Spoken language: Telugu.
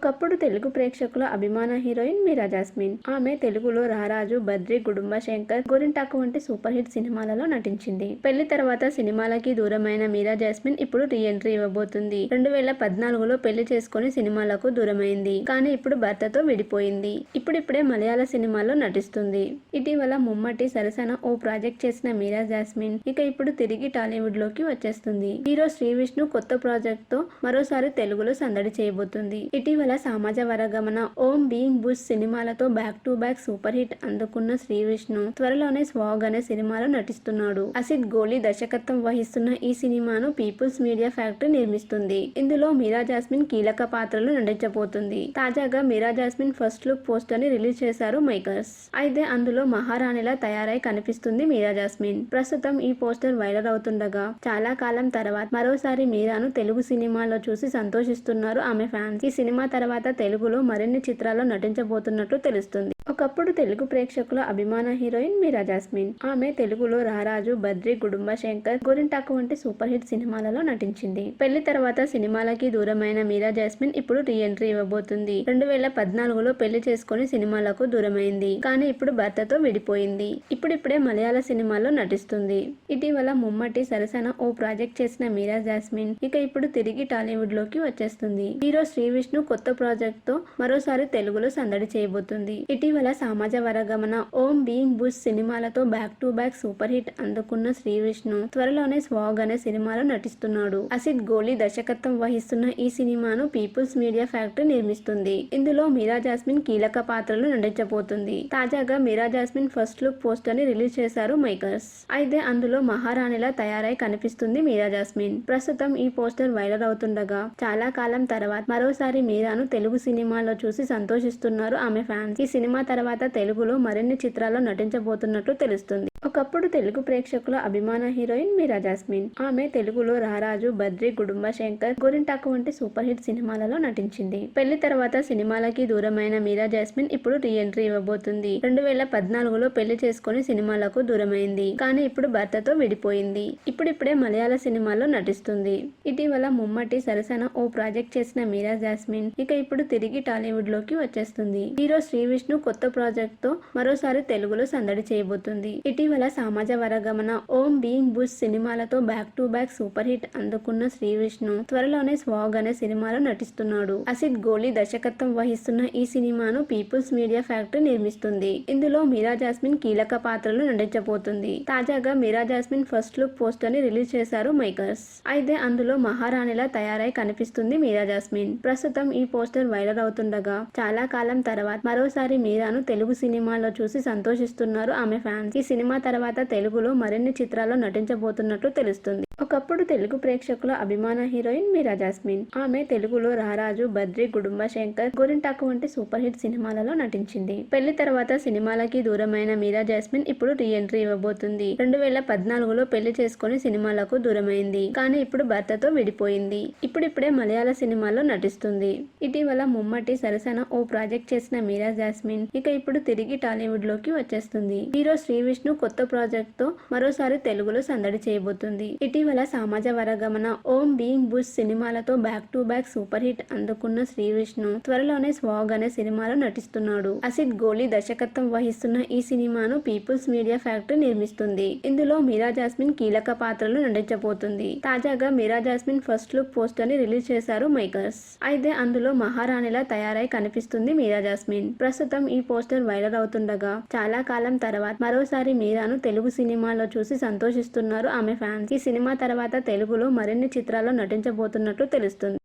ఒకప్పుడు తెలుగు ప్రేక్షకుల అభిమాన హీరోయిన్ మీరా జాస్మిన్. ఆమె తెలుగులో రారాజు బద్రి గుడుంబ శంకర్ గోరింటాకు వంటి సూపర్ హిట్ సినిమాలలో నటించింది. పెళ్ళి తర్వాత సినిమాలకి దూరమైన మీరా జాస్మిన్ ఇప్పుడు రీఎంట్రీ ఇవ్వబోతుంది. రెండు వేల పద్నాలుగులో పెళ్ళి చేసుకుని సినిమాలకు దూరమైంది. కానీ ఇప్పుడు భర్తతో విడిపోయింది. ఇప్పుడిప్పుడే మలయాళ సినిమాలో నటిస్తుంది. ఇటీవల ముమ్మటి సరసన ఓ ప్రాజెక్ట్ చేసిన మీరా జాస్మిన్ ఇక ఇప్పుడు తిరిగి టాలీవుడ్లోకి వచ్చేస్తుంది. హీరో శ్రీ విష్ణు కొత్త ప్రాజెక్ట్తో మరోసారి తెలుగులో సందడి చేయబోతుంది. ఇటీవల సమాజ వరగమన ఓం బీయింగ్ బుష్ సినిమాలతో back to back super hit అందుకున్న శ్రీ విష్ణు త్వరలోనే స్వాగ్ అనే సినిమాలో నటిస్తున్నాడు. అసిద్ గోలీ దర్శకత్వం వహిస్తున్న ఈ సినిమాను పీపుల్స్ మీడియా ఫ్యాక్టరీ నిర్మిస్తుంది. ఇందులో మీరా జాస్మిన్ కీలక పాత్రలు నటించబోతుంది. తాజాగా మీరా జాస్మిన్ ఫస్ట్ లుక్ పోస్టర్ని రిలీజ్ చేశారు మేకర్స్. అయితే అందులో మహారాణిలా తయారై కనిపిస్తుంది మీరా జాస్మిన్. ప్రస్తుతం ఈ పోస్టర్ వైరల్ అవుతుండగా చాలా కాలం తర్వాత మరోసారి మీరాను తెలుగు సినిమాలో చూసి సంతోషిస్తున్నారు ఆమె ఫ్యాన్స్. ఈ సినిమా తర్వాత తెలుగులో మరిన్ని చిత్రాల్లో నటించబోతున్నట్లు తెలుస్తుంది. ఒకప్పుడు తెలుగు ప్రేక్షకుల అభిమాన హీరోయిన్ మీరా జాస్మిన్. ఆమె తెలుగులో రారాజు బద్రి గుడుంబ శంకర్ గోరింటాకు వంటి సూపర్ హిట్ సినిమాలలో నటించింది. పెళ్ళి తర్వాత సినిమాలకి దూరమైన మీరా జాస్మిన్ ఇప్పుడు రీ ఎంట్రీ ఇవ్వబోతుంది. రెండు వేల పద్నాలుగులో పెళ్ళి చేసుకుని సినిమాలకు దూరమైంది. కానీ ఇప్పుడు భర్తతో విడిపోయింది. ఇప్పుడిప్పుడే మలయాళ సినిమాలో నటిస్తుంది. ఇటీవల ముమ్మటి సరసన ఓ ప్రాజెక్ట్ చేసిన మీరా జాస్మిన్ ఇక ఇప్పుడు తిరిగి టాలీవుడ్లోకి వచ్చేస్తుంది. హీరో శ్రీ విష్ణు కొత్త ప్రాజెక్ట్తో మరోసారి తెలుగులో సందడి చేయబోతుంది. ఇటీవల సమాజ వరగమన. ఓం బీయింగ్ బుష్ సినిమాలతో back to back super hit అందుకున్న శ్రీ విష్ణు త్వరలోనే స్వాగ్ అనే సినిమాలో నటిస్తున్నాడు. అసిద్ గోలీ దర్శకత్వం వహిస్తున్న ఈ సినిమాను పీపుల్స్ మీడియా ఫ్యాక్టరీ నిర్మిస్తుంది. ఇందులో మీరా జాస్మిన్ కీలక పాత్రలు నటించబోతుంది. తాజాగా మీరా జాస్మిన్ ఫస్ట్ లుక్ పోస్టర్ని రిలీజ్ చేశారు మేకర్స్ అయితే అందులో మహారాణిలా తయారై కనిపిస్తుంది మీరా జాస్మిన్. ప్రస్తుతం ఈ పోస్టర్ వైరల్ అవుతుండగా చాలా కాలం తర్వాత మరోసారి మీరాను తెలుగు సినిమాలో చూసి సంతోషిస్తున్నారు ఆమె ఫ్యాన్స్ ఈ సినిమా తర్వాత తెలుగులో మరిన్ని చిత్రాల్లో నటించబోతున్నట్లు తెలుస్తుంది. ఒకప్పుడు తెలుగు ప్రేక్షకుల అభిమాన హీరోయిన్ మీరా జాస్మిన్. ఆమె తెలుగులో రారాజు బద్రి గుడుంబ శంకర్ గోరింటాకు వంటి సూపర్ హిట్ సినిమాలలో నటించింది. పెళ్ళి తర్వాత సినిమాలకి దూరమైన మీరా జాస్మిన్ ఇప్పుడు రీ ఎంట్రీ ఇవ్వబోతుంది. రెండు వేల పద్నాలుగులో పెళ్ళి చేసుకుని సినిమాలకు దూరమైంది. కానీ ఇప్పుడు భర్తతో విడిపోయింది. ఇప్పుడిప్పుడే మలయాళ సినిమాలో నటిస్తుంది. ఇటీవల ముమ్మటి సరసన ఓ ప్రాజెక్ట్ చేసిన మీరా జాస్మిన్ ఇక ఇప్పుడు తిరిగి టాలీవుడ్లోకి వచ్చేస్తుంది. హీరో శ్రీ విష్ణు కొత్త ప్రాజెక్ట్తో మరోసారి తెలుగులో సందడి చేయబోతుంది. ఇటీవల సమాజ వరగమన ఓం బీయింగ్ బుష్ సినిమాలతో back to back super hit అందుకున్న శ్రీ విష్ణు. త్వరలోనే స్వాగ్ అనే సినిమాలో నటిస్తున్నాడు. అసిద్ గోలీ దర్శకత్వం వహిస్తున్న ఈ సినిమాను పీపుల్స్ మీడియా ఫ్యాక్టరీ నిర్మిస్తుంది. ఇందులో మీరా జాస్మిన్ కీలక పాత్రలు నటించబోతుంది. తాజాగా మీరా జాస్మిన్ ఫస్ట్ లుక్ పోస్టర్ని రిలీజ్ చేశారు మేకర్స్ అయితే అందులో మహారాణిలా తయారై కనిపిస్తుంది మీరా జాస్మిన్. ప్రస్తుతం ఈ పోస్టర్ వైరల్ అవుతుండగా చాలా కాలం తర్వాత మరోసారి మీరాను తెలుగు సినిమాలో చూసి సంతోషిస్తున్నారు ఆమె ఫ్యాన్స్. ఈ సినిమా తర్వాత తెలుగులో మరిన్ని చిత్రాల్లో నటించబోతున్నట్లు తెలుస్తుంది. ఒకప్పుడు తెలుగు ప్రేక్షకుల అభిమాన హీరోయిన్ మీరా జాస్మిన్. ఆమె తెలుగులో రారాజు బద్రి గుడుంబ శంకర్ గోరింటాకు వంటి సూపర్ హిట్ సినిమాలలో నటించింది. పెళ్ళి తర్వాత సినిమాలకి దూరమైన మీరా జాస్మిన్ ఇప్పుడు రీఎంట్రీ ఇవ్వబోతుంది. రెండు వేల పద్నాలుగులో పెళ్ళి చేసుకుని సినిమాలకు దూరమైంది. కానీ ఇప్పుడు భర్తతో విడిపోయింది. ఇప్పుడిప్పుడే మలయాళ సినిమాలో నటిస్తుంది. ఇటీవల ముమ్మటి సరసన ఓ ప్రాజెక్ట్ చేసిన మీరా జాస్మిన్ ఇక ఇప్పుడు తిరిగి టాలీవుడ్లోకి వచ్చేస్తుంది. హీరో శ్రీ విష్ణు కొత్త ప్రాజెక్ట్తో మరోసారి తెలుగులో సందడి చేయబోతుంది. ఇటీవల సమాజ వరగమన ఓం బీయింగ్ బుష్ సినిమాలతో back to back super hit అందుకున్న శ్రీ విష్ణు త్వరలోనే స్వాగ్ అనే సినిమాలో నటిస్తున్నాడు. అసిద్ గోలీ దర్శకత్వం వహిస్తున్న ఈ సినిమాను పీపుల్స్ మీడియా ఫ్యాక్టరీ నిర్మిస్తుంది. ఇందులో మీరా జాస్మిన్ కీలక పాత్రలు నటించబోతుంది. తాజాగా మీరా జాస్మిన్ ఫస్ట్ లుక్ పోస్టర్ని రిలీజ్ చేశారు మేకర్స్ అయితే అందులో మహారాణిలా తయారై కనిపిస్తుంది మీరా జాస్మిన్. ప్రస్తుతం ఈ పోస్టర్ వైరల్ అవుతుండగా చాలా కాలం తర్వాత మరోసారి మీరాను తెలుగు సినిమాలో చూసి సంతోషిస్తున్నారు ఆమె ఫ్యాన్స్ ఈ సినిమా తర్వాత తెలుగులో మరిన్ని చిత్రాల్లో నటించబోతున్నట్లు తెలుస్తుంది.